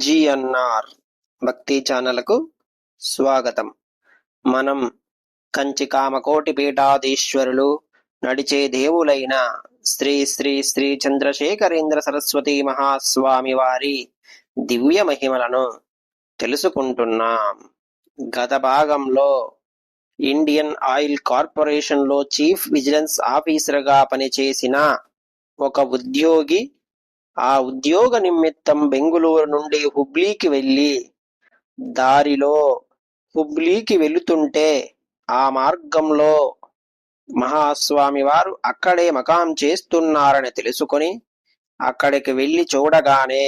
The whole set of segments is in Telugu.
జిఎన్ఆర్ భక్తి ఛానల్కు స్వాగతం. మనం కంచి కామకోటి పీఠాధీశ్వరులు నడిచే దేవులైన శ్రీ శ్రీ శ్రీ చంద్రశేఖరేంద్ర సరస్వతి మహాస్వామి వారి దివ్య మహిమలను తెలుసుకుంటున్నాం. గత భాగంలో ఇండియన్ ఆయిల్ కార్పొరేషన్లో చీఫ్ విజిలెన్స్ ఆఫీసర్గా పనిచేసిన ఒక ఉద్యోగి ఆ ఉద్యోగ నిమిత్తం బెంగుళూరు నుండి హుబ్లీకి వెళ్ళి దారిలో హుబ్లీకి వెళుతుంటే ఆ మార్గంలో మహాస్వామి వారు అక్కడే మకాం చేస్తున్నారని తెలుసుకొని అక్కడికి వెళ్ళి చూడగానే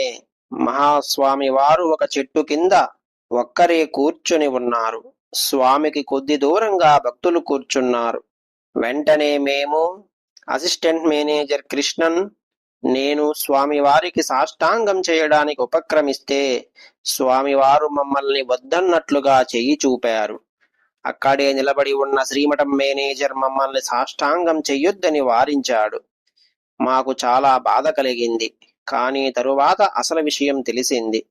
మహాస్వామి వారు ఒక చెట్టు కింద ఒక్కరే కూర్చుని ఉన్నారు. స్వామికి కొద్ది దూరంగా భక్తులు కూర్చున్నారు. వెంటనే మేము అసిస్టెంట్ మేనేజర్ కృష్ణన్ నేను స్వామివారికి సాష్టాంగం చేయడానికి ఉపక్రమిస్తే స్వామివారు మమ్మల్ని వద్దన్నట్లుగా చెయ్యి చూపారు. అక్కడే నిలబడి ఉన్న శ్రీమఠం మేనేజర్ మమ్మల్ని సాష్టాంగం చెయ్యొద్దని వారించాడు. మాకు చాలా బాధ కలిగింది. కానీ తరువాత అసలు విషయం తెలిసింది.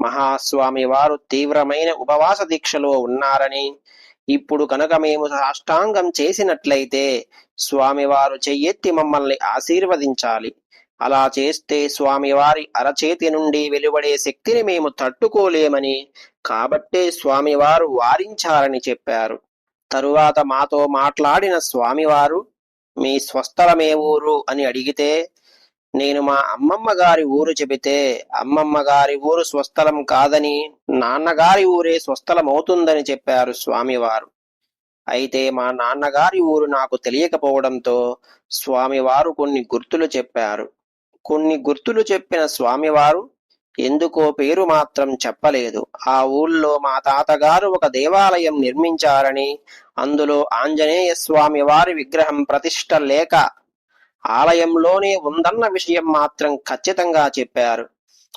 మహాస్వామి వారు తీవ్రమైన ఉపవాస దీక్షలో ఉన్నారని ఇప్పుడు కనుక మేము సాష్టాంగం చేసినట్లయితే స్వామివారు చెయ్యెత్తి మమ్మల్ని ఆశీర్వదించాలి. అలా చేస్తే స్వామివారి అరచేతి నుండి వెలువడే శక్తిని మేము తట్టుకోలేమని కాబట్టే స్వామివారు వారించారని చెప్పారు. తరువాత మాతో మాట్లాడిన స్వామివారు మీ స్వస్థలమే ఊరు అని అడిగితే నేను మా అమ్మమ్మ గారి ఊరు చెబితే అమ్మమ్మ గారి ఊరు స్వస్థలం కాదని నాన్నగారి ఊరే స్వస్థలమవుతుందని చెప్పారు స్వామివారు. అయితే మా నాన్నగారి ఊరు నాకు తెలియకపోవడంతో స్వామివారు కొన్ని గుర్తులు చెప్పారు. కొన్ని గుర్తులు చెప్పిన స్వామివారు ఎందుకో పేరు మాత్రం చెప్పలేదు. ఆ ఊళ్ళో మా తాతగారు ఒక దేవాలయం నిర్మించారని అందులో ఆంజనేయ స్వామి వారి విగ్రహం ప్రతిష్ట లేక ఆలయంలోనే ఉందన్న విషయం మాత్రం ఖచ్చితంగా చెప్పారు.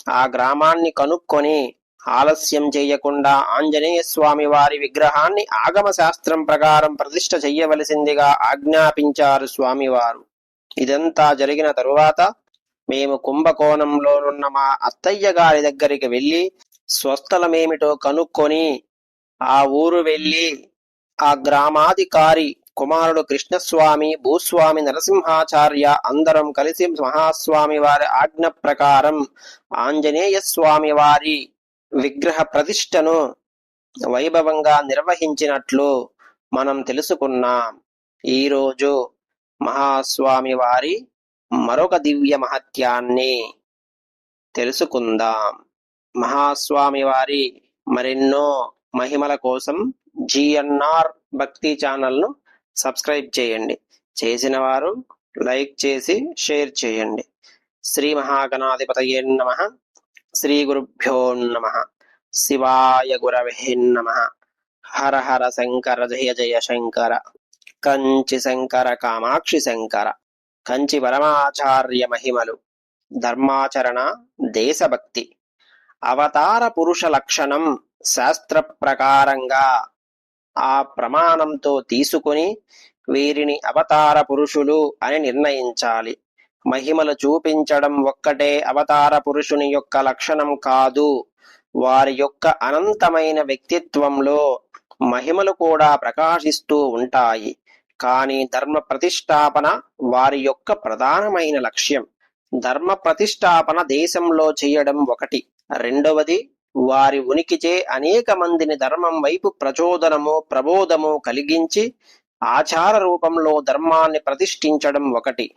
ఆ గ్రామాన్ని కనుక్కొని ఆలస్యం చేయకుండా ఆంజనేయ స్వామి వారి విగ్రహాన్ని ఆగమ శాస్త్రం ప్రకారం ప్రతిష్ట చెయ్యవలసిందిగా ఆజ్ఞాపించారు స్వామివారు. ఇదంతా జరిగిన తరువాత మేము కుంభకోణంలోనున్న మా అత్తయ్య గారి దగ్గరికి వెళ్ళి స్వస్థలమేమిటో కనుక్కొని ఆ ఊరు వెళ్ళి ఆ గ్రామాధికారి కుమారుడు కృష్ణస్వామి భూస్వామి నరసింహాచార్య అందరం కలిసి మహాస్వామి వారి ఆజ్ఞ ప్రకారం ఆంజనేయ స్వామి వారి విగ్రహ ప్రతిష్టను వైభవంగా నిర్వహించినట్లు మనం తెలుసుకున్నాం. ఈరోజు మహాస్వామి వారి మరొక దివ్య మహత్యాన్ని తెలుసుకుందాం. మహాస్వామి వారి మరెన్నో మహిమల కోసం జిఎన్ఆర్ భక్తి ఛానల్ను సబ్స్క్రైబ్ చేయండి. చేసిన వారు లైక్ చేసి షేర్ చేయండి. శ్రీ మహాగణాధిపతయే నమ. శ్రీ గురుభ్యో నమ. శివాయ గురవే నమ. హర హర శంకర జయ జయ శంకర. కంచి శంకర కామాక్షి శంకర. కంచి పరమాచార్య మహిమలు. ధర్మాచరణ దేశభక్తి. అవతార పురుష లక్షణం శాస్త్ర ప్రకారంగా ఆ ప్రమాణంతో తీసుకుని వీరిని అవతార పురుషులు అని నిర్ణయించాలి. మహిమలు చూపించడం ఒక్కటే అవతార పురుషుని యొక్క లక్షణం కాదు. వారి యొక్క అనంతమైన వ్యక్తిత్వంలో మహిమలు కూడా ప్రకాశిస్తూ ఉంటాయి. కానీ ధర్మ ప్రతిష్టాపన వారి యొక్క ప్రధానమైన లక్ష్యం. ధర్మ ప్రతిష్టాపన దేశంలో చేయడం ఒకటి. రెండవది వారి ఉనికిచే అనేక మందిని ధర్మం వైపు ప్రచోదనము ప్రబోధము కలిగించి ఆచార రూపంలో ధర్మాన్ని ప్రతిష్ఠించడం ఒకటి.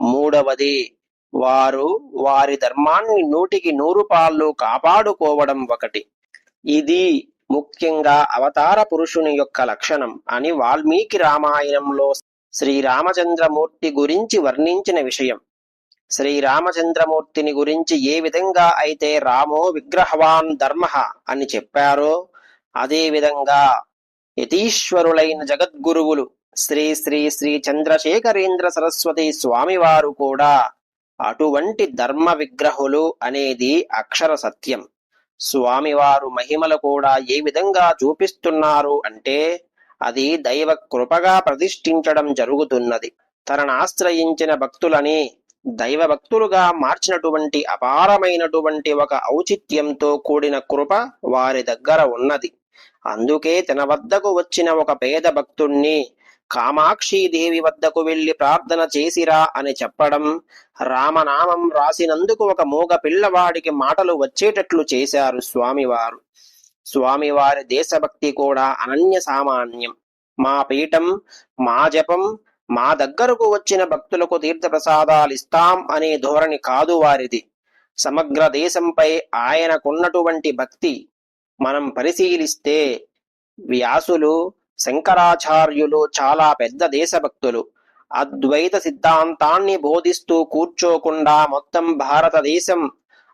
మూడవది వారు వారి ధర్మాన్ని నూటికి నూరు పాళ్ళు కాపాడుకోవడం ఒకటి. ఇది ముఖ్యంగా అవతార పురుషుని యొక్క లక్షణం అని వాల్మీకి రామాయణంలో శ్రీరామచంద్రమూర్తి గురించి వర్ణించిన విషయం. శ్రీరామచంద్రమూర్తిని గురించి ఏ విధంగా అయితే రామో విగ్రహవాన్ ధర్మ అని చెప్పారో అదే విధంగా యతీశ్వరులైన జగద్గురువులు శ్రీ శ్రీ శ్రీ చంద్రశేఖరేంద్ర సరస్వతి స్వామివారు కూడా అటువంటి ధర్మ విగ్రహులు అనేది అక్షర సత్యం. స్వామివారు మహిమలు కూడా ఏ విధంగా చూపిస్తున్నారు అంటే అది దైవ కృపగా ప్రతిష్ఠించడం జరుగుతున్నది. తనను ఆశ్రయించిన భక్తులని దైవభక్తులుగా మార్చినటువంటి అపారమైనటువంటి ఒక ఔచిత్యంతో కూడిన కృప వారి దగ్గర ఉన్నది. అందుకే తన వద్దకు వచ్చిన ఒక పేద భక్తుణ్ణి కామాక్షీదేవి వద్దకు వెళ్ళి ప్రార్థన చేసిరా అని చెప్పడం రామనామం రాసినందుకు ఒక మూగ పిల్లవాడికి మాటలు వచ్చేటట్లు చేశారు స్వామివారు. స్వామివారి దేశభక్తి కూడా అనన్య సామాన్యం. మా పీఠం మా జపం మా దగ్గరకు వచ్చిన భక్తులకు తీర్థప్రసాదాలు ఇస్తాం అనే ధోరణి కాదు వారిది. సమగ్ర దేశంపై ఆయనకున్నటువంటి భక్తి మనం పరిశీలిస్తే వ్యాసులు శంకరాచార్యులు చాలా పెద్ద దేశభక్తులు. అద్వైత సిద్ధాంతాన్ని బోధిస్తూ కూర్చోకుండా మొత్తం భారతదేశం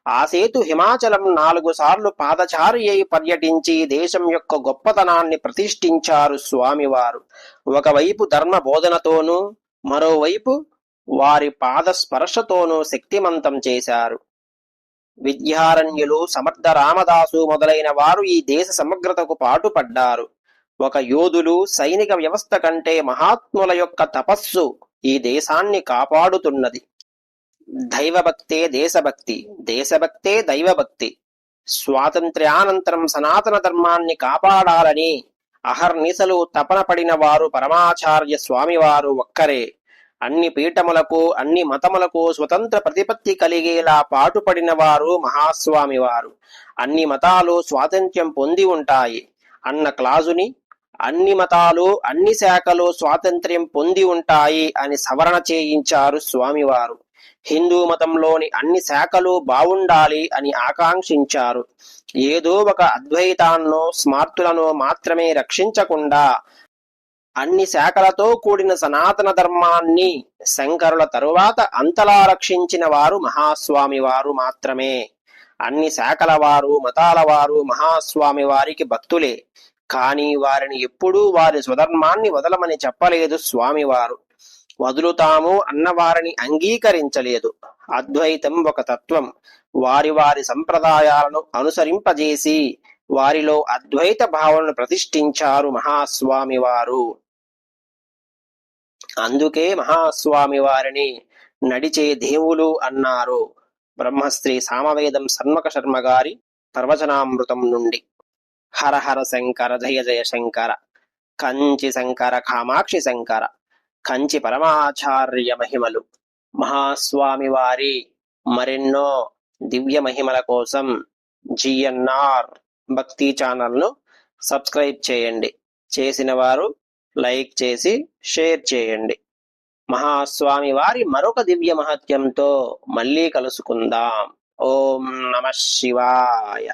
ఆ సేతు హిమాచలం నాలుగు సార్లు పాదచారి అయి పర్యటించి దేశం యొక్క గొప్పతనాన్ని ప్రతిష్ఠించారు స్వామివారు. ఒకవైపు ధర్మ బోధనతోనూ మరోవైపు వారి పాద స్పర్శతోనూ శక్తిమంతం చేశారు. విద్యారణ్యులు సమర్థ రామదాసు మొదలైన వారు ఈ దేశ సమగ్రతకు పాటుపడ్డారు. ఒక యోధులు సైనిక వ్యవస్థ కంటే మహాత్ముల యొక్క తపస్సు ఈ దేశాన్ని కాపాడుతున్నది. దైవభక్తే దేశభక్తి దేశభక్తే దైవభక్తి. స్వాతంత్ర్యానంతరం సనాతన ధర్మాన్ని కాపాడాలని అహర్నిశలు తపన పడిన వారు పరమాచార్య స్వామివారు ఒక్కరే. అన్ని పీఠములకు అన్ని మతములకు స్వతంత్ర ప్రతిపత్తి కలిగేలా పాటుపడిన వారు మహాస్వామివారు. అన్ని మతాలు స్వాతంత్ర్యం పొంది ఉంటాయి. అన్న క్లాజుని అన్ని మతాలు అన్ని శాఖలు స్వాతంత్ర్యం పొంది ఉంటాయి అని సవరణ చేయించారు స్వామివారు. హిందూ మతంలోని అన్ని శాఖలు బావుండాలి అని ఆకాంక్షించారు. ఏదో ఒక అద్వైతాన్నో స్మార్తులను మాత్రమే రక్షించకుండా అన్ని శాఖలతో కూడిన సనాతన ధర్మాన్ని శంకరుల తరువాత అంతలా రక్షించిన వారు మహాస్వామి వారు మాత్రమే. అన్ని శాఖల వారు మతాల వారు మహాస్వామి వారికి భక్తులే. కానీ వారిని ఎప్పుడూ వారి స్వధర్మాన్ని వదలమని చెప్పలేదు స్వామివారు. వదులుతాము అన్నవారిని అంగీకరించలేదు. అద్వైతం ఒక తత్వం. వారి వారి సంప్రదాయాలను అనుసరింపజేసి వారిలో అద్వైత భావనను ప్రతిష్ఠించారు మహాస్వామి వారు అందుకే మహాస్వామి వారిని నడిచే దేవులు అన్నారు బ్రహ్మశ్రీ సామవేదం సన్మక శర్మ గారి ప్రవచనామృతం నుండి. హర హర శంకర జయ జయ శంకర కంచి శంకర కామాక్షి శంకర కంచి పరమాచార్య మహిమలు మహాస్వామి వారి మరెన్నో దివ్య మహిమల కోసం జిఎన్ఆర్ భక్తి ఛానల్ను సబ్స్క్రైబ్ చేయండి. చేసిన వారు లైక్ చేసి షేర్ చేయండి. మహాస్వామి వారి మరొక దివ్య మహత్యంతో మళ్ళీ కలుసుకుందాం. ఓం నమ శివాయ.